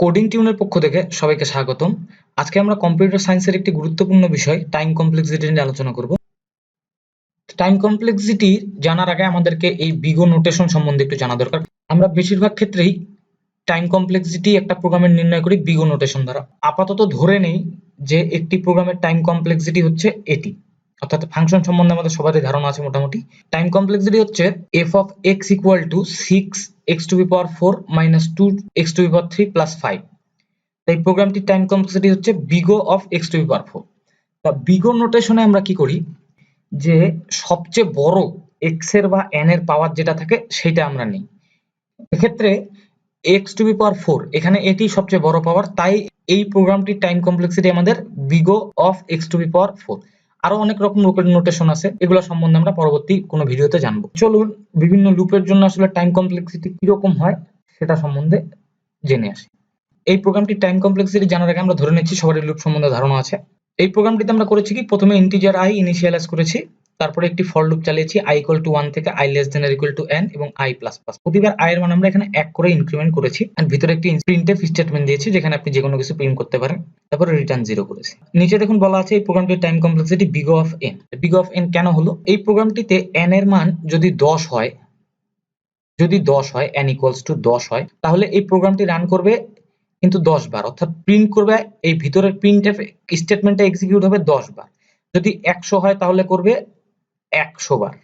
Coding টিউনের পক্ষ থেকে সবাইকে স্বাগতম। আজকে আমরা কম্পিউটার সায়েন্সের একটি গুরুত্বপূর্ণ বিষয় টাইম কমপ্লেক্সিটি নিয়ে আলোচনা করব। টাইম কমপ্লেক্সিটি জানার আগে আমাদেরকে এই বিগো নোটেশন সম্বন্ধে একটু জানা দরকার। আমরা বেশিরভাগ ক্ষেত্রেই টাইম কমপ্লেক্সিটি একটা প্রোগ্রামের নির্ণয় করি বিগো নোটেশন দ্বারা। আপাতত ধরে নেই যে একটি প্রোগ্রামের টাইম কমপ্লেক্সিটি হচ্ছে এটি। অর্থাৎ ফাংশন সম্বন্ধে আমাদের সবারই ধারণা আছে মোটামুটি। টাইম কমপ্লেক্সিটি হচ্ছে F of X equal to six X to the power four minus two X to the power three plus five তাই প্রোগ্রামটির টাইম কমপ্লেক্সিটি হচ্ছে big O of X to the power four তা বিগো নোটেশনে আমরা কি করি? যে সবচেয়ে বড় এক্সের বা এন এর পাওয়ার যেটা থাকে সেটা আমরা নিই। এক্ষেত্রে X to the power four এখানে এটি সবচেয়ে বড় পাওয়ার তাই এই প্রোগ্রামটির টাইম কমপ্লেক্সিটি আমাদের big O of X to the power four আরও অনেক রকম নোটেশন আছে, এগুলো সম্বন্ধে আমরা পরবর্তী কোনো ভিডিওতে জানব। চলুন, বিভিন্ন লুপের জন্য আসলে টাইম কমপ্লেক্সিটি কীরকম হয়, সেটা সম্বন্ধে জেনে আসি। এই প্রোগ্রামটি টাইম কমপ্লেক্সিটি জানার আগে আমরা ধরে নিচ্ছি সবারই লুপ সম্বন্ধে ধারণা আছে। এই প্রোগ্রামটিতে আমরা করেছি কি, প্রথমে ইন্টিজার আই ইনিশিয়ালাইজ করেছি তারপরে একটি ফর লুপ চালিয়েছি, i ইকুয়াল টু ওয়ান থেকে i less than equal to n এবং i প্লাস প্লাস প্রতিবার i এর মান আমরা এখানে এক করে ইনক্রিমেন্ট করেছি আর ভিতরে একটি প্রিন্টএফ স্টেটমেন্ট দিয়েছি যেখানে আপনি যে কোনো কিছু প্রিন্ট করতে পারেন। তারপরে রিটার্ন জিরো করেছি। নিচে দেখুন বলা আছে এই প্রোগ্রামটির time complexity big of n big of n কেন হলো? এই প্রোগ্রামটিতে n এর মান যদি 10 হয়, যদি 10 হয়, n ইকুয়ালস টু 10 হয়, তাহলে এই প্রোগ্রামটি রান করবে কিন্তু 10 বার। অর্থাৎ প্রিন্ট করবে, এই ভিতরের প্রিন্টএফ স্টেটমেন্টটা এক্সিকিউট হবে 10 বার। যদি 100 হয় তাহলে করবে একশো বার।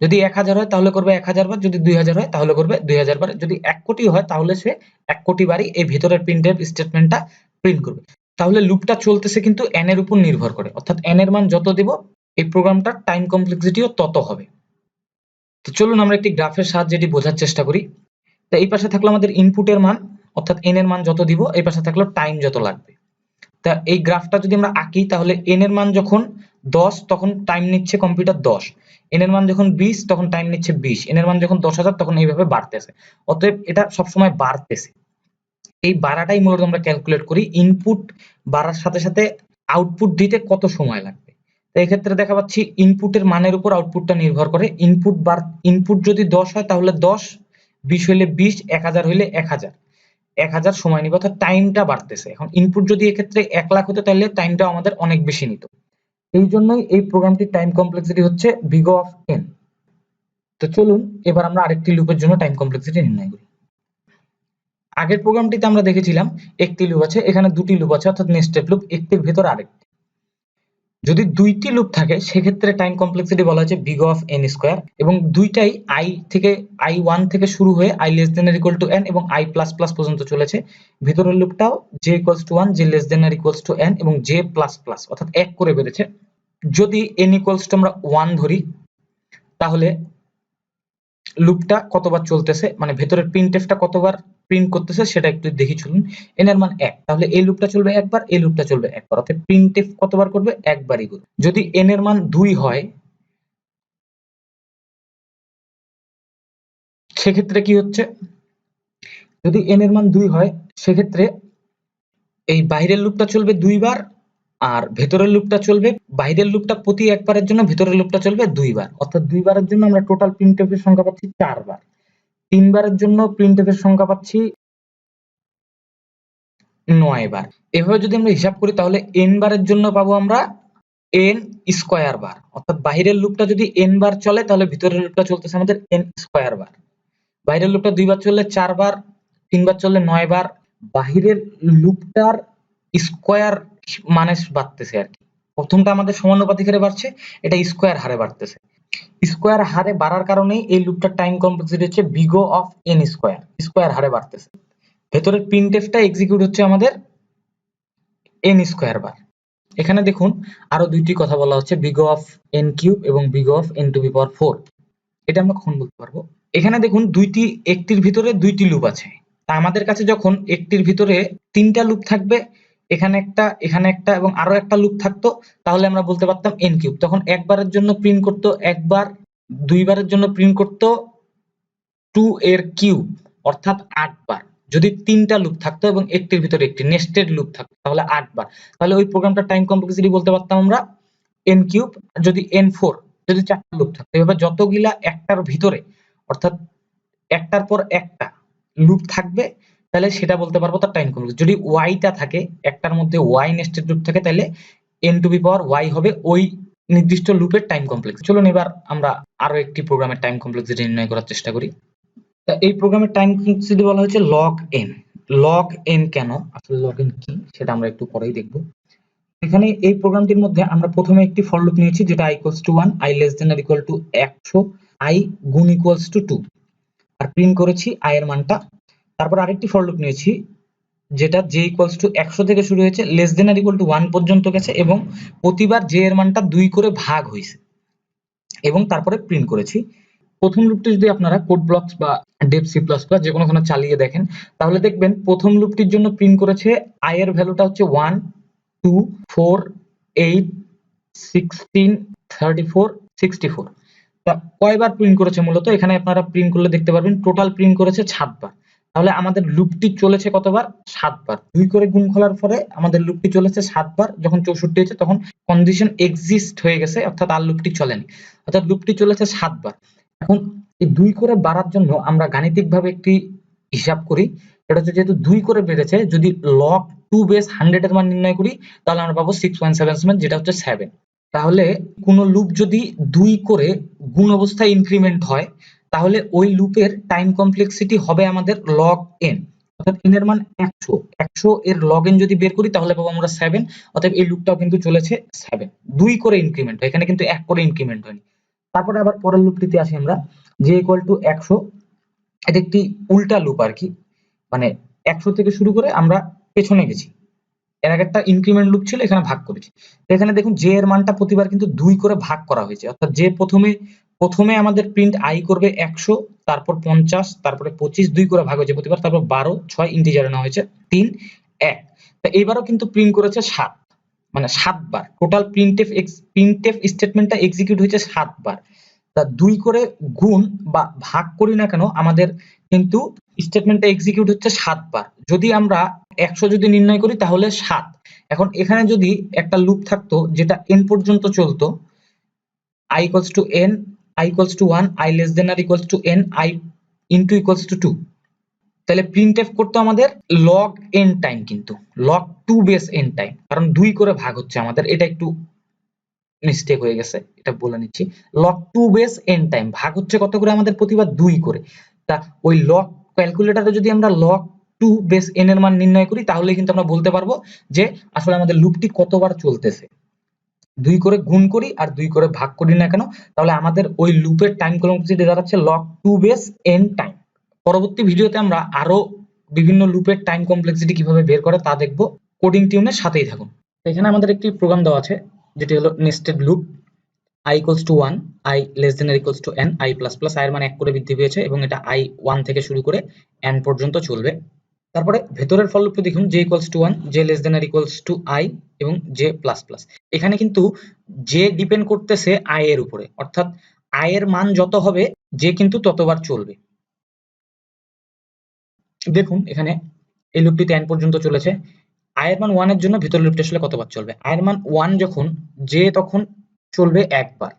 যদি এক হাজার হয়, তাহলে করবে এক হাজার বার। যদি দুই হাজার হয়, তাহলে করবে দুই হাজার বার। যদি এক কোটি হয়, তাহলে সে এক কোটি বারই এই ভিতরের প্রিন্টের স্টেটমেন্টটা প্রিন্ট করবে। তাহলে লুপটা চলতেছে কিন্তু এন এর উপর নির্ভর করে। অর্থাৎ এন এর মান যত দেব, এই প্রোগ্রামটার টাইম কমপ্লেক্সিটিও তত হবে। তো চলুন আমরা একটি গ্রাফের সাহায্যে এটি বোঝার চেষ্টা করি। তো এই পাশে থাকল আমাদের ইনপুটের মান, অর্থাৎ এন এর মান যত দিব, এই পাশে থাকল টাইম যত লাগবে। তা এই গ্রাফটা যদি আমরা আঁকি, তাহলে এন এর মান যখন দশ, তখন টাইম নিচ্ছে কম্পিউটার দশ। এন এর মান যখন বিশ, তখন টাইম নিচ্ছে বিশ। এন এর মান যখন দশ হাজার, তখন এইভাবে বাড়তেছে। অতএব এটা সবসময় বাড়তেছে। এই বাড়াটাই মূলত আমরা ক্যালকুলেট করি ইনপুট বাড়ার সাথে সাথে আউটপুট দিতে কত সময় লাগবে। তো এক্ষেত্রে দেখা পাচ্ছি ইনপুটের মানের উপর আউটপুটটা নির্ভর করে। ইনপুট বার ইনপুট যদি দশ হয়, তাহলে দশ, বিশ হইলে বিশ, এক হাজার হইলে এক হাজার সময় নিবে, অর্থাৎ টাইমটা বাড়তেছে। এখন ইনপুট যদি এক্ষেত্রে এক লাখ হতো, তাহলে টাইমটা আমাদের অনেক বেশি নিত। এই জন্যই এই প্রোগ্রামটির টাইম কমপ্লেক্সিটি হচ্ছে বিগো অফ এন তো চলুন, এবার আমরা আরেকটি লুপের জন্য টাইম কমপ্লেক্সিটি নির্ণয় করি। আগের প্রোগ্রামটিতে আমরা দেখেছিলাম, একটি লুপ আছে, এখানে দুটি লুপ আছে, অর্থাৎ নেস্টেড লুপ একটির ভেতর আরেকটি। যদি দুইটি লুপ থাকে, সেক্ষেত্রে টাইম কমপ্লেক্সিটি বলা হচ্ছে বিগ অফ এন স্কোয়ার এবং দুইটাই আই থেকে আই ওয়ান থেকে শুরু হয়ে I less than or equal to N এবং আই প্লাস প্লাস পর্যন্ত চলেছে। ভিতরের লুপটাও J equals to one J less than or equals to N এবং জে প্লাস প্লাস অর্থাৎ এক করে বেড়েছে। যদি এন ইকুয়ালস টু আমরা ওয়ান ধরি, তাহলে লুপটা কতবার চলতেছে? মানে ভেতরের প্রিন্টএফটা কতবার প্রিন্ট করতেছে, সেটা একটু দেখি চলুন। এন এর মান এক। তাহলে এই লুপটা চলবে একবার, এই লুপটা চলবে একবার। অর্থাৎ প্রিন্টএফ কতবার করবে? একবারই করবে। যদি এন এর মান দুই হয়, সেক্ষেত্রে কি হচ্ছে? যদি এন এর মান দুই হয়, সেক্ষেত্রে এই বাইরের লুপটা চলবে দুইবার, আর ভেতরের লুপটা চলবে, বাইরের লুপটা প্রতি একবারের জন্য ভেতরের লুপটা চলবে দুইবার। অর্থাৎ দুইবারের জন্য আমরা টোটাল প্রিন্টএফ এর সংখ্যা পাচ্ছি চারবার। তিনবারের জন্য প্রিন্টএফ এর সংখ্যা পাচ্ছি নয় বার। এভাবে যদি আমরা হিসাব করি, তাহলে এন বারের জন্য পাবো আমরা এন স্কোয়ার বার। অর্থাৎ বাইরের লুপটা যদি এন বার চলে, তাহলে ভিতরের লুপটা চলতেছে আমাদের এন স্কোয়ার বার। বাইরের লুপটা দুইবার চললে চারবার তিনবার চললে নয় বার। বাহিরের লুপটার স্কোয়ার মানে বাড়তেছে আর কি। প্রথমটা আমাদের সমানুপাতিক হারে বাড়ছে, এটা স্কোয়ার হারে বাড়তেছে। স্কোয়ার হারে বাড়ার কারণেই এই লুপটার টাইম কমপ্লেক্সিটি হচ্ছে big O of N square. Square হারে বাড়তেছে। ভেতরের প্রিন্টএফটা এক্সিকিউট হচ্ছে আমাদের এন স্কোয়ার বার। এখানে দেখুন, আরও দুইটি কথা বলা হচ্ছে, বিগো অফ এন কিউব এবং big O of N to the power four. এটা আমরা কখন বলতে পারব? এখানে দেখুন, দুইটি, একটির ভিতরে দুইটি লুপ আছে। তা আমাদের কাছে যখন একটির ভিতরে তিনটা লুপ থাকবে এখানে একটা এখানে একটা এবং আরও একটা লুপ থাকতো, তাহলে আমরা বলতে পারতাম এন কিউব তখন একবারের জন্য প্রিন্ট করতো, একবার দুইবারের জন্য প্রিন্ট করতো টু এর কিউব অর্থাৎ আটবার। যদি তিনটা লুপ থাকতো এবং একটির ভিতরে একটি নেস্টেড লুপ থাকতো, তাহলে আটবার। তাহলে ওই প্রোগ্রামটা টাইম কমপ্লেক্সিটি বলতে পারতাম আমরা এন কিউব যদি এন ফোর যদি চারটা লুপ থাকতো। এভাবে যতগুলা একটার ভিতরে, অর্থাৎ একটার পর একটা লুপ থাকবে তাহলে সেটা বলতে পারব তার টাইম কমপ্লেক্স যদি ওয়াইটা থাকে, একটার মধ্যে ওয়াই নেস্টেড লুপ থাকে, তাহলে N to the power Y হবে ওই নির্দিষ্ট লুপের টাইম কমপ্লেক্স চলুন এবার আমরা আরও একটি প্রোগ্রামের টাইম কমপ্লেক্সিটি নির্ণয় করার চেষ্টা করি। এই প্রোগ্রামের টাইম কমপ্লেক্সিটি বলা হচ্ছে লগ এন লগ এন কেন? আসলে লগ এন কি? সেটা আমরা একটু পরেই দেখব। এখানে এই প্রোগ্রামটির মধ্যে আমরা প্রথমে একটি ফর লুপ নিয়েছি, যেটা i equals to one I less than or equal to একশো আই গুণ ইকুয়ালস টু টু আর প্রিন্ট করেছি i এর মানটা তারপর আরেকটি ফর লুপ নিয়েছি, যেটা j ইকুয়ালস টু একশো থেকে শুরু হয়েছে less than or equal to one পর্যন্ত গেছে এবং প্রতিবার j এর মানটা দুই করে ভাগ হয়েছে এবং তারপরে প্রিন্ট করেছি। প্রথম লুপটি যদি আপনারা কোড ব্লকস বা ডেপ সি প্লাস প্লাস যে কোনোখানে চালিয়ে দেখেন, তাহলে দেখবেন প্রথম লুপটির জন্য প্রিন্ট করেছে, i এর ভ্যালুটা হচ্ছে one two four eight sixteen thirty four sixty four কয়বার প্রিন্ট করেছে মূলত? এখানে আপনারা প্রিন্ট করলে দেখতে পারবেন টোটাল প্রিন্ট করেছে সাতবার। তাহলে আমাদের লুপটি চলেছে কতবার? সাতবার। দুই করে গুণ খোলার পরে আমাদের লুপটি চলেছে সাতবার, যখন চৌষট্টি হয়েছে তখন কন্ডিশন এক্সিস্ট হয়ে গেছে, অর্থাৎ আর লুপটি চলেনি। অর্থাৎ লুপটি চলেছে সাতবার। এখন এই দুই করে বাড়ার জন্য আমরা গাণিতিকভাবে একটি হিসাব করি। এটা হচ্ছে যেহেতু দুই করে বেড়েছে, যদি লক টু বেস হান্ড্রেড এর মান নির্ণয় করি, তাহলে আমরা পাবো সিক্স পয়েন্ট সেভেন সেভেন যেটা হচ্ছে সেভেন তাহলে কোনো লুপ যদি দুই করে গুণ অবস্থায় ইনক্রিমেন্ট হয় তাহলে ওই লুপের টাইম কমপ্লেক্সিটি হবে আমাদের লগ এন অর্থাৎ এন এর মান একশো। একশো এর লগ এন যদি বের করি, তাহলে পাবো আমরা সেভেন অতএব এই লুপটাও কিন্তু চলেছে সেভেন দুই করে ইনক্রিমেন্ট হয়, এখানে কিন্তু এক করে ইনক্রিমেন্ট হয়নি। তারপরে আবার পরের লুপটিতে আসি আমরা। যে ইকুয়াল টু একশো, এটা একটি উল্টা লুপ আর কি। মানে একশো থেকে শুরু করে আমরা পেছনে গেছি। এর একটা ইনক্রিমেন্ট লুপ ছিল, এখানে ভাগ করেছি। এখানে দেখুন জে এর মানটা প্রতিবার কিন্তু দুই করে ভাগ করা হয়েছে। অর্থাৎ যে প্রথমে প্রথমে আমাদের প্রিন্ট আই করবে একশো, তারপর পঞ্চাশ, তারপরে পঁচিশ, দুই করে ভাগ হয়েছে প্রতিবার, তারপর বারো, ছয় ইন্টিজারে নেওয়া হয়েছে, তিন, এক। তা এবারও কিন্তু প্রিন্ট করেছে সাত মানে সাতবার। টোটাল প্রিন্টেফ প্রিন্টেফ স্টেটমেন্টটা এক্সিকিউট হয়েছে সাতবার। তা দুই করে গুণ বা ভাগ করি না কেন, আমাদের কিন্তু স্টেটমেন্টটা এক্সিকিউট হচ্ছে সাতবার। যদি আমরা একশো যদি নির্ণয় করি, তাহলে সাত। এখন এখানে যদি একটা লুপ থাকতো, যেটা এন পর্যন্ত চলতো, i equals to n i equals to 1 i less than or equals to n, i into equals to 2 তাহলে প্রিন্টএফ করতে আমাদের log n টাইম কিন্তু, log 2 বেস n টাইম কারণ দুই করে ভাগ হচ্ছে আমাদের, এটা একটু মিস্টেক হয়ে গেছে, এটা বলে নিচ্ছি। log 2 বেস n টাইম ভাগ হচ্ছে কত করে আমাদের প্রতিবার দুই করে? তা ওই log ক্যালকুলেটরে যদি আমরা log 2 বেস n এর মান নির্ণয় করি তাহলে কিন্তু আমরা বলতে পারব যে আসলে আমাদের লুপটি কতবার চলতেছে। দুই করে গুণ করি আর দুই করে ভাগ করি না কেন? তাহলে আমাদের ওই লুপের টাইম কমপ্লেক্সিটি দাঁড়াচ্ছে log 2 বেস n টাইম পরবর্তী ভিডিওতে আমরা আরও বিভিন্ন লুপের টাইম কমপ্লেক্সিটি কীভাবে বের করে তা দেখব। কোডিং টিউনের সাথেই থাকুন। এখানে আমাদের একটি প্রোগ্রাম দেওয়া আছে, যেটি হলো nested loop i equals to 1 i less than or equals to n, i plus plus, i এর মান এক করে বৃদ্ধি পেয়েছে এবং এটা i 1 থেকে শুরু করে n পর্যন্ত চলবে। তারপরে ভেতরের ফল লুপে দেখুন, j equals to 1 j less than or equals to i এবং জে প্লাস প্লাস এখানে কিন্তু j ডিপেন্ড করতেছে i এর উপরে। অর্থাৎ i এর মান যত হবে, j কিন্তু ততবার চলবে। দেখুন, এখানে এই লুপটিতে n পর্যন্ত চলেছে। এর মান 1 এর জন্য ভেতরের লুপটি আসলে কতবার চলবে? এর মান ওয়ান যখন j তখন চলবে একবার।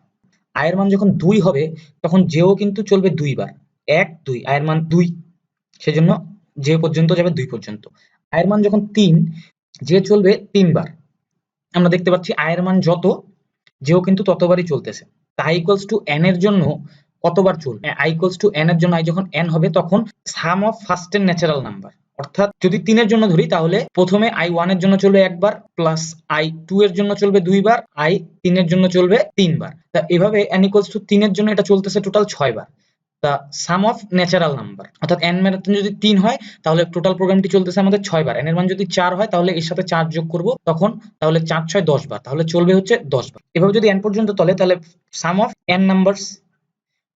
এর মান যখন দুই হবে, তখন j ও কিন্তু চলবে দুইবার। 1 2 i এর মান দুই। সেজন্য j পর্যন্ত যাবে 2 পর্যন্ত। এর মান যখন 3 j চলবে তিনবার। আমরা দেখতে পাচ্ছি এর মান যত j ও কিন্তু ততবারই চলতেছে। i ইকুয়ালস টু এন এর জন্য কতবার চলবে? i ইকুয়ালস টু এন এর জন্য আই যখন এন হবে, তখন সাম অফ ফার্স্ট এর ন্যাচারাল নাম্বার অর্থাৎ যদি তিনের জন্য ধরি, তাহলে প্রথমে আই ওয়ানের জন্য চলবে একবার প্লাস আই টু এর জন্য চলবে দুইবার, i তিনের জন্য চলবে তিনবার। তা এভাবে এন ইকুয়ালস টু তিনের জন্য এটা চলতেছে টোটাল ছয় তা সাম অফ ন্যাচারাল নাম্বার অর্থাৎ এর মান যদি তিন হয়, তাহলে টোটাল প্রোগ্রামটি চলতেছে আমাদের ছয় বার। এর মান যদি চার হয়, তাহলে এর সাথে চার যোগ করব তখন, তাহলে চার ছয় দশ বার। তাহলে চলবে হচ্ছে দশ বার। এভাবে যদি n পর্যন্ত চলে তাহলে সাম অফ n নাম্বারস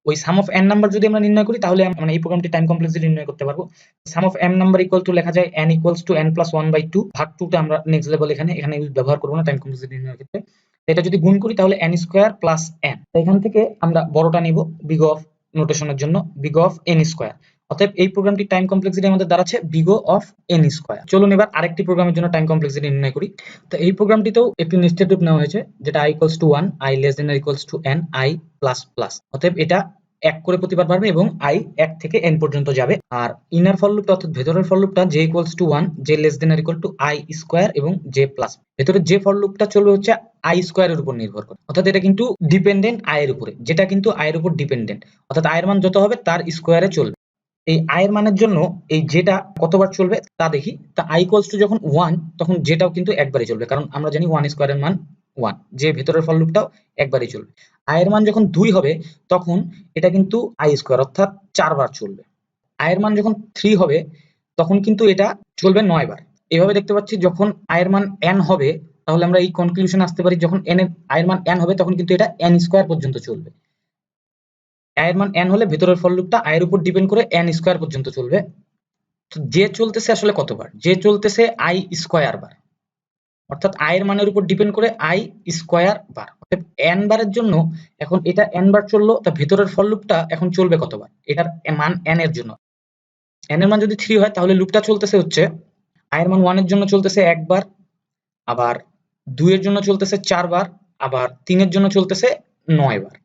ওই সাম অফ n নাম্বার যদি আমরা নির্ণয় করি, তাহলে আমরা এই প্রোগ্রামটি টাইম কমপ্লেক্সিটি নির্ণয় করতে পারব। Sum of m number equal to লেখা যায় n equals to n plus one by two ভাগ টু তে আমরা নেক্সট লেভেল এখানে এখানে ব্যবহার করব না টাইম কমপ্লেক্সিটি নির্ণয়ের ক্ষেত্রে। এটা যদি গুণ করি, তাহলে n স্কোয়ার প্লাস n এখান থেকে আমরা বড়টা নিব বিগ অফ নোটেশনের জন্য বিগ অফ এন স্কোয়ার অতএব এই প্রোগ্রামটি টাইম কমপ্লেক্সিটি আমাদের দাঁড়াচ্ছে বিগো অফ এন স্কোয়ার চলুন এবার আরেকটি প্রোগ্রামের জন্য টাইম কমপ্লেক্সিটি নির্ণয় করি। তো এই প্রোগ্রামটিতেও একটি নিশ্চিত রূপ নেওয়া হয়েছে যেটা i equals to one i less than equals to n i plus plus অতএব এটা এক করে প্রতিবার বাড়বে এবং আই এক থেকে এন পর্যন্ত যাবে। আর ইনার ফল লুপটা অর্থাৎ ভেতরের ফল লুপটা j equals to one j less than R equal to i square এবং j প্লাস ভেতরের যে ফল লুপটা চলবে হচ্ছে i স্কোয়ারের উপর নির্ভর করে। অর্থাৎ এটা কিন্তু ডিপেন্ডেন্ট এর উপরে। যেটা কিন্তু আয়ের উপর ডিপেন্ডেন্ট অর্থাৎ আয়ের মান যত হবে, তার স্কোয়ারে চলবে। এই আয়ের মানের জন্য এই যেটা কতবার চলবে, তা দেখি। তা আই ইকুয়ালস টু যখন ওয়ান তখন যেটাও কিন্তু একবারই চলবে। কারণ আমরা জানি ওয়ান স্কোয়ারের মান ওয়ান যে ভেতরের ফল লুপটাও একবারই চলবে। এর মান যখন দুই হবে, তখন এটা কিন্তু আই স্কোয়ার অর্থাৎ চারবার চলবে। এর মান যখন থ্রি হবে, তখন কিন্তু এটা চলবে নয় বার। এভাবে দেখতে পাচ্ছি যখন এর মান এন হবে, তাহলে আমরা এই কনক্লুশন আসতে পারি, যখন n এর এর মান এন হবে, তখন কিন্তু এটা এন স্কোয়ার পর্যন্ত চলবে। এর মান এন হলে ভেতরের ফল লুপটা এর উপর ডিপেন্ড করে এন স্কোয়ার পর্যন্ত চলবে। যে চলতেছে আসলে কতবার? যে চলতেছে আই স্কোয়ার বার। অর্থাৎ i এর মানের উপর ডিপেন্ড করে i স্কোয়ার বার অর্থাৎ n বারের জন্য এখন এটা n বার চলল, তা ভেতরের ফল লুপটা এখন চলবে কতবার? এটার মান n এর জন্য। n এর মান যদি 3 হয়, তাহলে লুপটা চলতেছে হচ্ছে, i এর মান 1 এর জন্য চলতেছে একবার আবার 2 এর জন্য চলতেছে চারবার আবার 3 এর জন্য চলতেছে নয় বার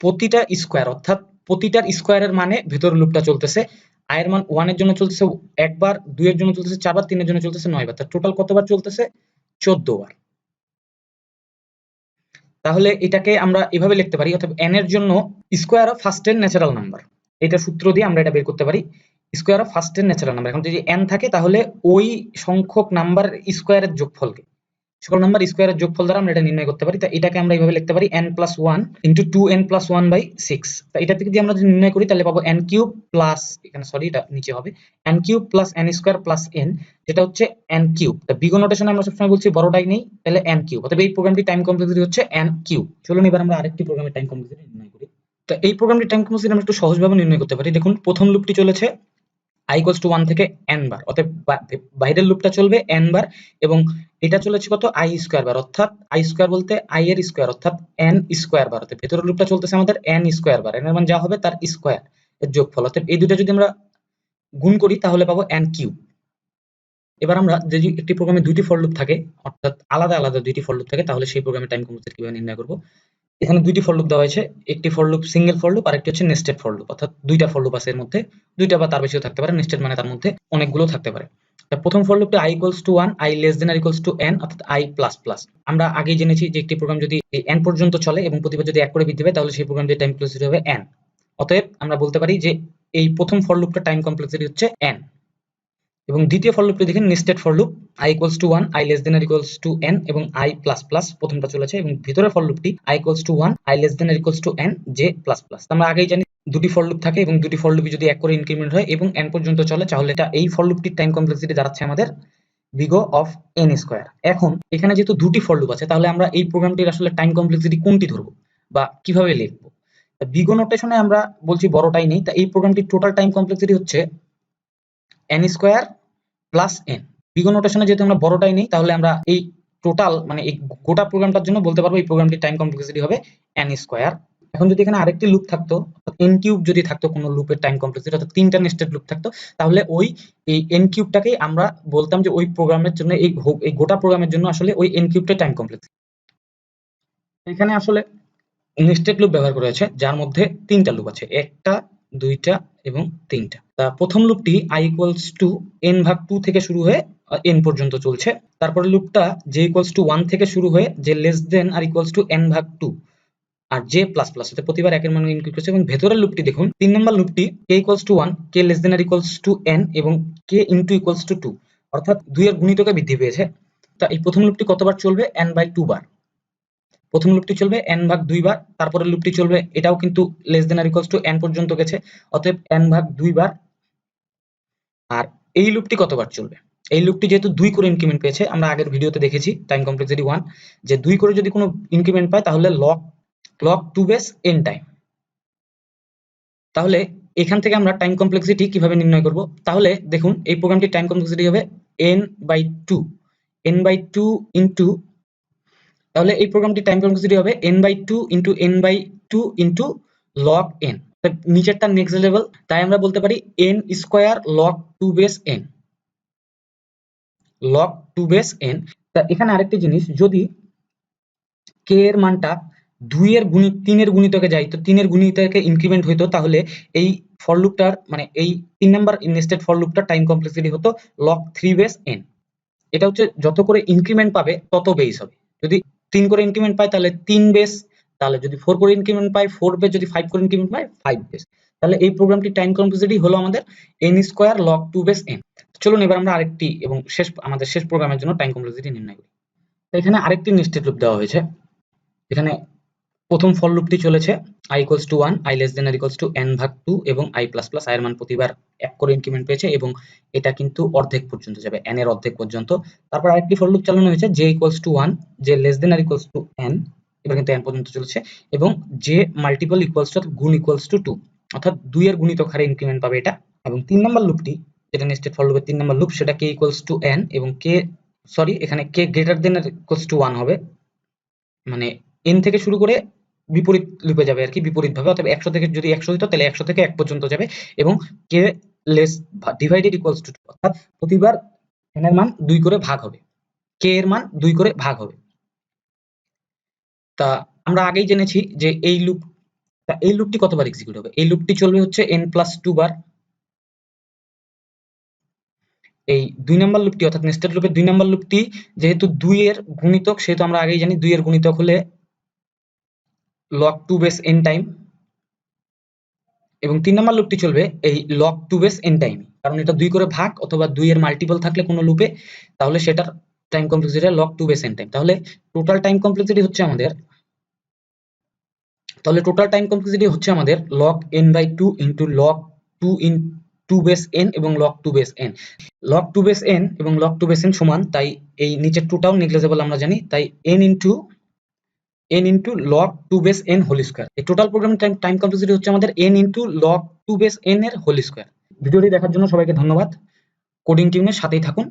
প্রতিটা স্কোয়ার অর্থাৎ প্রতিটার স্কোয়ারের মানে ভেতরের লুপটা চলতেছে এর মান 1 এর জন্য চলতেছে একবার 2 এর জন্য চলতেছে চারবার, তিনের জন্য চলতেছে নয় বার টোটাল কতবার চলতেছে? 14 বার তাহলে এটাকে আমরা এভাবে লিখতে পারি, অর্থাৎ n এর জন্য স্কোয়ার অফ ফার্স্টের ন্যাচারাল নাম্বার এটা সূত্র দিয়ে আমরা এটা বের করতে পারি স্কোয়ার অফ ফার্স্টের ন্যাচারাল নাম্বার এখন যদি এন থাকে, তাহলে ওই সংখ্যক নাম্বার স্কোয়ারের যোগফলকে। সকল নাম্বার স্কোয়ারের যোগফল দ্বারা আমরা এটা নির্ণয় করতে পারি। তা এটাকে আমরা এইভাবে লিখতে পারি n plus one into two n plus one by six তা এটা থেকে যদি আমরা যদি নির্ণয় করি, তাহলে পাবো n কিউব প্লাস এখানে সরি এটা নিচে হবে। n cube plus n square plus n, যেটা হচ্ছে n কিউব তা বিগ নোটেশনে আমরা সবসময় বলছি, বড়টাই নেই, তাহলে n কিউব অতএব এই প্রোগ্রামটি টাইম কমপ্লেক্সিটি হচ্ছে n কিউব চলুন এবার আমরা আরেকটি প্রোগ্রামের টাইম কমপ্লেক্সিটি নির্ণয় করি। তো এই প্রোগ্রামটি টাইম কমপ্লেক্সিটি আমরা একটু সহজভাবে নির্ণয় করতে পারি। দেখুন, প্রথম লুপটি চলেছে। I ইকুয়ালস টু ওয়ান থেকে n বার অতএব বাইরের লুপটা চলবে n বার এবং এটা চলেছে কত? I স্কোয়ার বার অর্থাৎ i স্কোয়ার বলতে i এর স্কোয়ার অর্থাৎ n স্কোয়ার বার অর্থাৎ ভেতরের লুপটা চলতেছে আমাদের n স্কোয়ার বার এর মান যা হবে তার স্কোয়ার এর যোগফল। অর্থাৎ এই দুটো যদি আমরা গুণ করি, তাহলে পাবো n কিউব এবার আমরা যদি একটি প্রোগ্রামে দুইটি ফর লুপ থাকে, অর্থাৎ আলাদা আলাদা দুইটি ফর লুপ থাকে, তাহলে সেই প্রোগ্রামের টাইম কমপ্লেক্সিটি কীভাবে নির্ণয় করব? এখানে দুইটি ফর লুপ দেওয়া হয়েছে, একটি for loop single for loop আর একটি হচ্ছে নেস্টেড ফর লুপ অর্থাৎ দুইটা ফর লুপ আছে এর মধ্যে, দুইটা বা তার বেশিও থাকতে পারে নেস্টেড মানে তার মধ্যে অনেকগুলো থাকতে পারে। প্রথম ফর লুপটা i equals to one i less than R equals to n অর্থাৎ আই প্লাস প্লাস আমরা আগেই জেনেছি যে একটি প্রোগ্রাম যদি এন পর্যন্ত চলে এবং প্রতিবার যদি এক করে বৃদ্ধি পায়, তাহলে সেই প্রোগ্রামটির টাইম কমপ্লেক্সিটি হবে এন অতএব আমরা বলতে পারি যে এই প্রথম ফর লুপটা টাইম কমপ্লেক্সিটি হচ্ছে n এবং দ্বিতীয় ফর লুপটি দেখেন nested for loop i equals to one i less than R equals to N এবং আই প্লাস প্লাস প্রথমটা চলেছে এবং ভিতরের ফর লুপটি i equals to one i less than R equals to n j plus plus আমরা আগেই জানি দুটি ফর লুপ থাকে এবং দুটি ফর লুপই যদি এক করে ইনক্রিমেন্ট হয় এবং এন পর্যন্ত চলে, তাহলে এটা এই ফর লুপটির টাইম কমপ্লেক্সিটি দাঁড়াচ্ছে আমাদের বিগো অফ এন স্কোয়ার এখন এখানে যেহেতু দুটি ফর লুপ আছে, তাহলে আমরা এই প্রোগ্রামটির আসলে টাইম কমপ্লেক্সিটি কোনটি ধরবো বা কীভাবে লিখব? বিগো নোটেশনে আমরা বলছি বড়টাই নেই, তা এই প্রোগ্রামটির টোটাল টাইম কমপ্লেক্সিটি হচ্ছে n square plus n big O নোটেশনে যেহেতু আমরা বড়টাই নেই, তাহলে আমরা এই টোটাল মানে এই গোটা প্রোগ্রামটার জন্য বলতে পারব এই প্রোগ্রামটির টাইম কমপ্লেক্সিটি হবে n স্কোয়ার এখন যদি এখানে আরেকটি লুপ থাকতো n কিউব যদি থাকতো কোনো লুপের টাইম কমপ্লেক্সিটি অর্থাৎ তিনটা নেস্টেড লুপ থাকতো, তাহলে ওই, এই n কিউবটাকেই আমরা বলতাম যে ওই প্রোগ্রামের জন্য, এই এই গোটা প্রোগ্রামের জন্য আসলে ওই n কিউবটা টাইম কমপ্লেক্সিটি এখানে আসলে নেস্টেড লুপ ব্যবহার করা হয়েছে, যার মধ্যে তিনটা লুপ আছে, একটা, দুইটা এবং তিনটা। প্রথম লুপটি i ইকুয়ালস টু এন ভাগ টু থেকে শুরু হয়ে এন পর্যন্ত চলছে। তারপরে লুপটা j ইকুয়ালস টু ওয়ান থেকে শুরু হয়ে, যে less than R equals to N ভাগ টু আর জে প্লাস প্লাস হতে প্রতিবার একের মান ইনক্রিজ করছে। এবং ভেতরের লুপটি দেখুন, তিন নম্বর লুপটি k equals to one k less than R equals to N এবং k into equals to two অর্থাৎ দুই এর গুণিতকে বৃদ্ধি পেয়েছে। তা এই প্রথম লুপটি কতবার চলবে? এন বাই টু বার। প্রথম লুপটি চলবে এন ভাগ দুই বার তারপরে লুপটি চলবে, এটাও কিন্তু less than R equals to n পর্যন্ত গেছে। অতএব এন ভাগ দুই বার আর এই লুপটি কতবার চলবে? এই লুপটি যেহেতু দুই করে ইনক্রিমেন্ট পেয়েছে, আমরা আগের ভিডিওতে দেখেছি টাইম কমপ্লেক্সিটি ওয়ান যে দুই করে যদি কোনো ইনক্রিমেন্ট পায়, তাহলে log log two base n time তাহলে এখান থেকে আমরা টাইম কমপ্লেক্সিটি কীভাবে নির্ণয় করব? তাহলে দেখুন, এই প্রোগ্রামটির টাইম কমপ্লেক্সিটি হবে n by two n by two into তাহলে এই প্রোগ্রামটির টাইম কমপ্লেক্সিটি হবে n by two into n by two into log n. নিচেরটা নেক্সট লেভেল তাই আমরা বলতে পারি n square log two base n log two base n তা এখানে আরেকটি জিনিস, যদি কে এর মানটা দুইয়ের গুণিত তিনের গুণিতকে যাই তো তিনের গুণিতকে ইনক্রিমেন্ট হইতো, তাহলে এই ফর লুপটার মানে এই তিন নাম্বার নেস্টেড ফর লুপটার টাইম কমপ্লেক্সিটি হতো লক থ্রি বেস এন এটা হচ্ছে যত করে ইনক্রিমেন্ট পাবে, তত বেস হবে। যদি তিন করে ইনক্রিমেন্ট পায়, তাহলে তিন বেস তাহলে যদি ফোর করে ইনক্রিমেন্ট পাই ফোর বেস যদি ফাইভ করে ইনক্রিমেন্ট পাই ফাইভ বেস তাহলে এই প্রোগ্রামটি টাইম কমপ্লেক্সিটি হলো আমাদের n square log two base n চলুন এবার আমরা আরেকটি এবং শেষ, আমাদের শেষ প্রোগ্রামের জন্য টাইম কমপ্লেক্সিটি নির্ণয় করি। তো এখানে আরেকটি নিশ্চিত লুপ দেওয়া হয়েছে। এখানে প্রথম ফর লুপটি চলেছে i equals to one i less than R equals to N ভাগ টু এবং আই প্লাস প্লাস এর মান প্রতিবার এক করে ইনক্রিমেন্ট পেয়েছে এবং এটা কিন্তু অর্ধেক পর্যন্ত যাবে এন এর অর্ধেক পর্যন্ত। তারপর আরেকটি ফর লুপ চালানো হয়েছে, j equals to one j less than R equals to n এবার কিন্তু n পর্যন্ত চলেছে, এবং j মাল্টিপল ইকুয়ালস টু গুণ ইকুয়ালস টু টু অর্থাৎ দুই এর গুণিতক হারে ইনক্রিমেন্ট পাবে এটা, এবং তিন নম্বর লুপটি যেটা নেস্টেড ফর লুপের তিন নম্বর লুপ সেটা k ইকুয়ালস টু n, এবং k সরি এখানে k greater than equals to one হবে মানে n থেকে শুরু করে বিপরীত লুপে যাবে আর কি বিপরীত ভাবে অর্থাৎ একশো থেকে যদি একশো হইতো তাহলে একশো থেকে এক পর্যন্ত যাবে, এবং k less divided equals to two অর্থাৎ প্রতিবার n এর মান দুই করে ভাগ হবে কে এর মান দুই করে ভাগ হবে। তা আমরা আগেই জেনেছি যে এই লুপ তা এই লুপটি কতবার এক্সিকিউট হবে? এই লুপটি চলবে হচ্ছে n প্লাস টু বার। এই দুই নাম্বার লুপটি অর্থাৎ নেস্টেড লুপের দুই নাম্বার লুপটি যেহেতু দুই এর গুণিতক, সেহেতু আমরা আগেই জানি দুই এর গুণিতক হলে log two base n time এবং তিন নাম্বার লুপটি চলবে এই log two base n time কারণ এটা দুই করে ভাগ অথবা দুই এর মাল্টিপল থাকলে কোনো লুপে তাহলে সেটার time complexity log two base n time তাহলে টোটাল টাইম কমপ্লেক্সিটি হচ্ছে আমাদের তাহলে টোটাল টাইম কমপ্লেক্সিটি হচ্ছে আমাদের log n by two into log two in two base n এবং log two base n log two base n এবং log two base n সমান, তাই এই নিচের টুটাও নেগলেজেবল আমরা জানি, তাই n into n into log two base n whole square এই total program time time complexity হচ্ছে আমাদের n into log two base n এর হোল স্কোয়ার ভিডিওটি দেখার জন্য সবাইকে ধন্যবাদ। কোডিং টিমের সাথেই থাকুন।